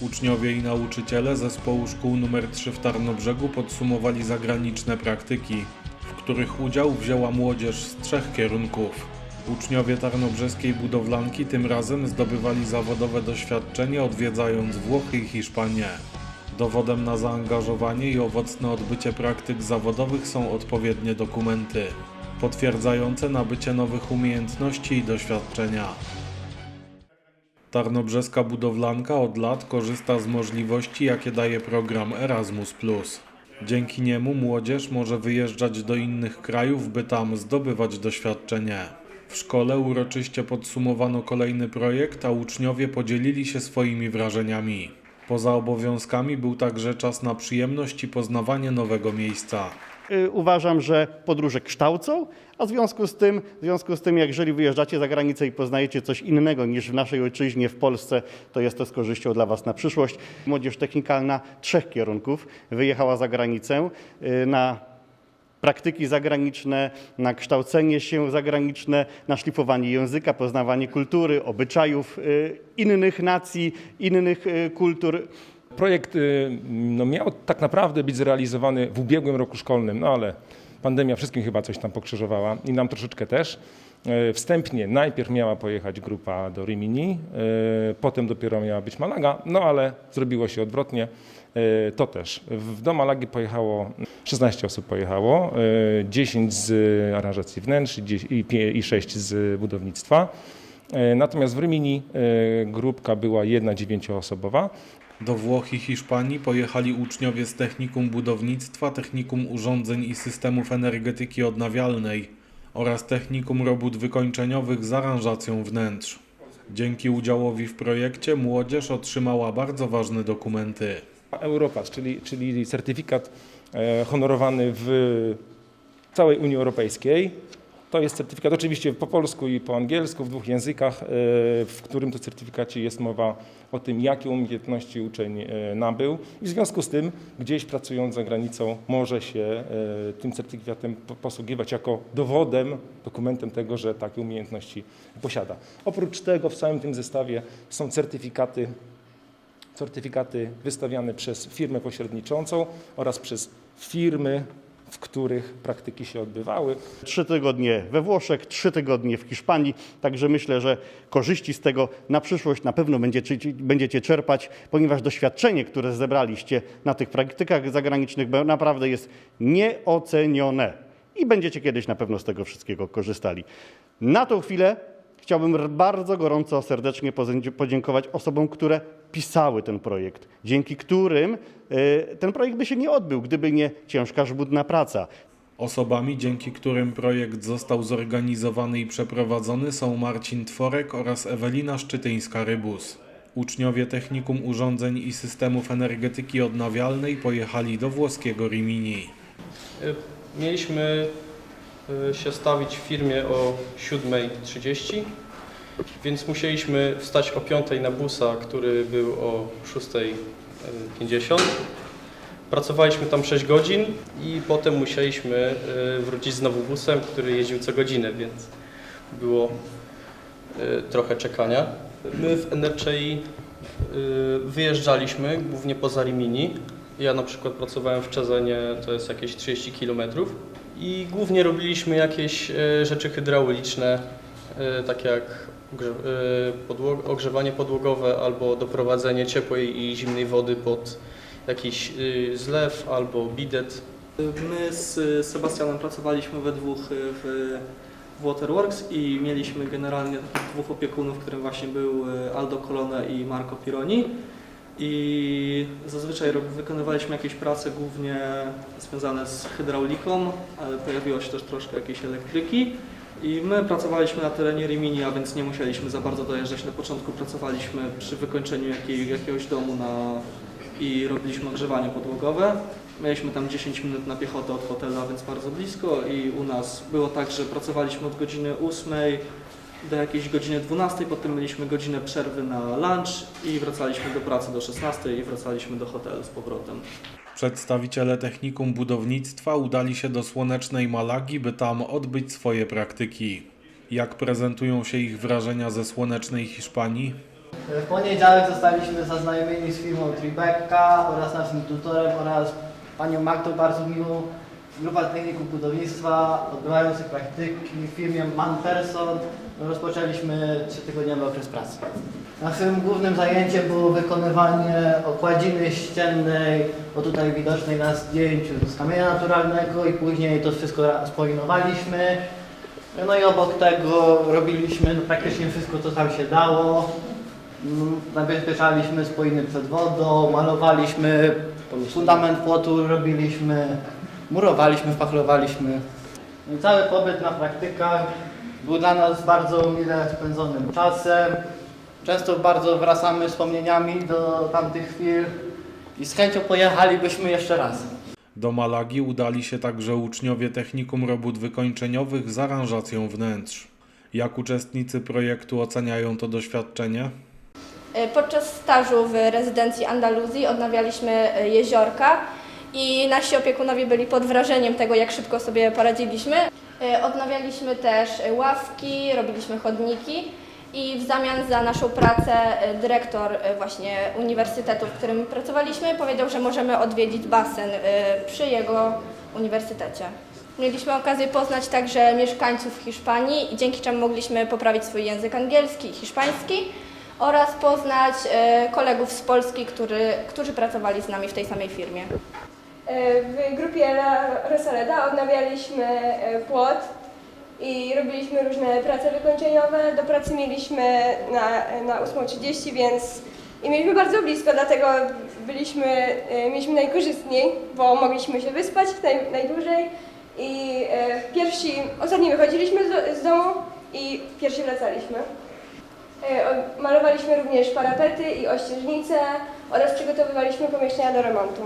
Uczniowie i nauczyciele zespołu szkół nr 3 w Tarnobrzegu podsumowali zagraniczne praktyki, w których udział wzięła młodzież z trzech kierunków. Uczniowie tarnobrzeskiej budowlanki tym razem zdobywali zawodowe doświadczenie odwiedzając Włochy i Hiszpanię. Dowodem na zaangażowanie i owocne odbycie praktyk zawodowych są odpowiednie dokumenty, potwierdzające nabycie nowych umiejętności i doświadczenia. Tarnobrzeska budowlanka od lat korzysta z możliwości, jakie daje program Erasmus. Dzięki niemu młodzież może wyjeżdżać do innych krajów, by tam zdobywać doświadczenie. W szkole uroczyście podsumowano kolejny projekt, a uczniowie podzielili się swoimi wrażeniami. Poza obowiązkami był także czas na przyjemność i poznawanie nowego miejsca. Y, Uważam, że podróże kształcą, a w związku z tym, w związku z tym, jeżeli wyjeżdżacie za granicę i poznajecie coś innego niż w naszej ojczyźnie, w Polsce, to jest to z korzyścią dla Was na przyszłość. Młodzież technikalna trzech kierunków wyjechała za granicę y, na praktyki zagraniczne, na kształcenie się zagraniczne, na szlifowanie języka, poznawanie kultury, obyczajów y, innych nacji, innych kultur. Projekt y, no, miał tak naprawdę być zrealizowany w ubiegłym roku szkolnym, no ale pandemia wszystkim chyba coś tam pokrzyżowała i nam troszeczkę też. Y, Wstępnie najpierw miała pojechać grupa do Rimini, y, potem dopiero miała być Malaga, no ale zrobiło się odwrotnie. To też. Do Malagi pojechało 16 osób pojechało, y, 10 z aranżacji wnętrz i 10 i pie- i 6 z budownictwa. Natomiast w Rimini grupka była jedna dziewięcioosobowa. Do Włoch i Hiszpanii pojechali uczniowie z Technikum Budownictwa, Technikum Urządzeń i Systemów Energetyki Odnawialnej oraz Technikum Robót Wykończeniowych z aranżacją wnętrz. Dzięki udziałowi w projekcie młodzież otrzymała bardzo ważne dokumenty. Europass, czyli, czyli certyfikat e, honorowany w całej Unii Europejskiej. To jest certyfikat oczywiście po polsku i po angielsku, w dwóch językach, e, w którym to certyfikacie jest mowa o tym, jakie umiejętności uczeń e, nabył. I w związku z tym, gdzieś pracując za granicą, może się e, tym certyfikatem po- posługiwać jako dowodem, dokumentem tego, że takie umiejętności posiada. Oprócz tego w całym tym zestawie są certyfikaty certyfikaty wystawiane przez firmę pośredniczącą oraz przez firmy, w których praktyki się odbywały. Trzy tygodnie we Włoszech, trzy tygodnie w Hiszpanii, także myślę, że korzyści z tego na przyszłość na pewno będziecie, będziecie czerpać, ponieważ doświadczenie, które zebraliście na tych praktykach zagranicznych naprawdę jest nieocenione i będziecie kiedyś na pewno z tego wszystkiego korzystali. Na tą chwilę chciałbym bardzo gorąco, serdecznie podziękować osobom, które pisały ten projekt, dzięki którym y, ten projekt by się nie odbył, gdyby nie ciężka, żmudna praca. Osobami, dzięki którym projekt został zorganizowany i przeprowadzony są Marcin Tworek oraz Ewelina Szczytyńska-Rybus. Uczniowie Technikum Urządzeń i Systemów Energetyki Odnawialnej pojechali do włoskiego Rimini. Y, Mieliśmy się stawić w firmie o 7.30, więc musieliśmy wstać o 5.00 na busa, który był o 6.50. Pracowaliśmy tam 6 godzin i potem musieliśmy y, wrócić znowu busem, który jeździł co godzinę, więc było y, trochę czekania. My w NRCI y, wyjeżdżaliśmy głównie poza Rimini. Ja na przykład pracowałem w Czezenie, to jest jakieś 30 km i głównie robiliśmy jakieś e, rzeczy hydrauliczne, e, takie jak e, ogrzewanie podłogowe albo doprowadzenie ciepłej i zimnej wody pod jakiś zlew albo bidet. My z Sebastianem pracowaliśmy we dwóch w Waterworks i mieliśmy generalnie dwóch opiekunów, którym właśnie był Aldo Colonna i Marco Pironi. I zazwyczaj wykonywaliśmy jakieś prace głównie związane z hydrauliką, ale pojawiło się też troszkę jakiejś elektryki. I my pracowaliśmy na terenie Rimini, a więc nie musieliśmy za bardzo dojeżdżać. Na początku pracowaliśmy przy wykończeniu jakiej, jakiegoś domu na, i robiliśmy ogrzewanie podłogowe. Mieliśmy tam 10 minut na piechotę od hotelu, a więc bardzo blisko i u nas było tak, że pracowaliśmy od godziny 8 do jakiejś godziny 12, potem mieliśmy godzinę przerwy na lunch i wracaliśmy do pracy do 16 i wracaliśmy do hotelu z powrotem. Przedstawiciele Technikum Budownictwa udali się do słonecznej Malagi, by tam odbyć swoje praktyki. Jak prezentują się ich wrażenia ze słonecznej Hiszpanii? W poniedziałek zostaliśmy zaznajomieni z firmą Tribeca oraz naszym tutorem oraz panią Magdą bardzo miłą. Grupa techników budownictwa odbywających praktyki w firmie Manperson. Rozpoczęliśmy trzytygodniowy okres pracy. Naszym głównym zajęciem było wykonywanie okładziny ściennej, o tutaj widocznej na zdjęciu z kamienia naturalnego i później to wszystko spoinowaliśmy. No i obok tego robiliśmy no, praktycznie wszystko, co tam się dało. Mm, Zabezpieczaliśmy spojiny przed wodą, malowaliśmy fundament płotu, robiliśmy, murowaliśmy, wpachlowaliśmy. No cały pobyt na praktykach był dla nas bardzo mile spędzonym czasem. Często bardzo wracamy wspomnieniami do tamtych chwil i z chęcią pojechalibyśmy jeszcze raz. Do Malagi udali się także uczniowie Technikum Robót Wykończeniowych z aranżacją wnętrz. Jak uczestnicy projektu oceniają to doświadczenie? E, Podczas stażu w rezydencji Andaluzji odnawialiśmy e, jeziorka i nasi opiekunowie byli pod wrażeniem tego, jak szybko sobie poradziliśmy. E, Odnawialiśmy też ławki, robiliśmy chodniki i w zamian za naszą pracę e, dyrektor e, właśnie uniwersytetu, w którym pracowaliśmy, powiedział, że możemy odwiedzić basen przy jego uniwersytecie. Mieliśmy okazję poznać także mieszkańców Hiszpanii, dzięki czemu mogliśmy poprawić swój język angielski i hiszpański oraz poznać kolegów z Polski, który, którzy pracowali z nami w tej samej firmie. W grupie Rosaleda odnawialiśmy e, płot i robiliśmy różne prace wykończeniowe. Do pracy mieliśmy na, na 8.30, więc i mieliśmy bardzo blisko, dlatego byliśmy, e, mieliśmy najkorzystniej, bo mogliśmy się wyspać naj, najdłużej i e, pierwsi, ostatni wychodziliśmy z, z domu i pierwsi wracaliśmy. Malowaliśmy również parapety i ościeżnice oraz przygotowywaliśmy pomieszczenia do remontu.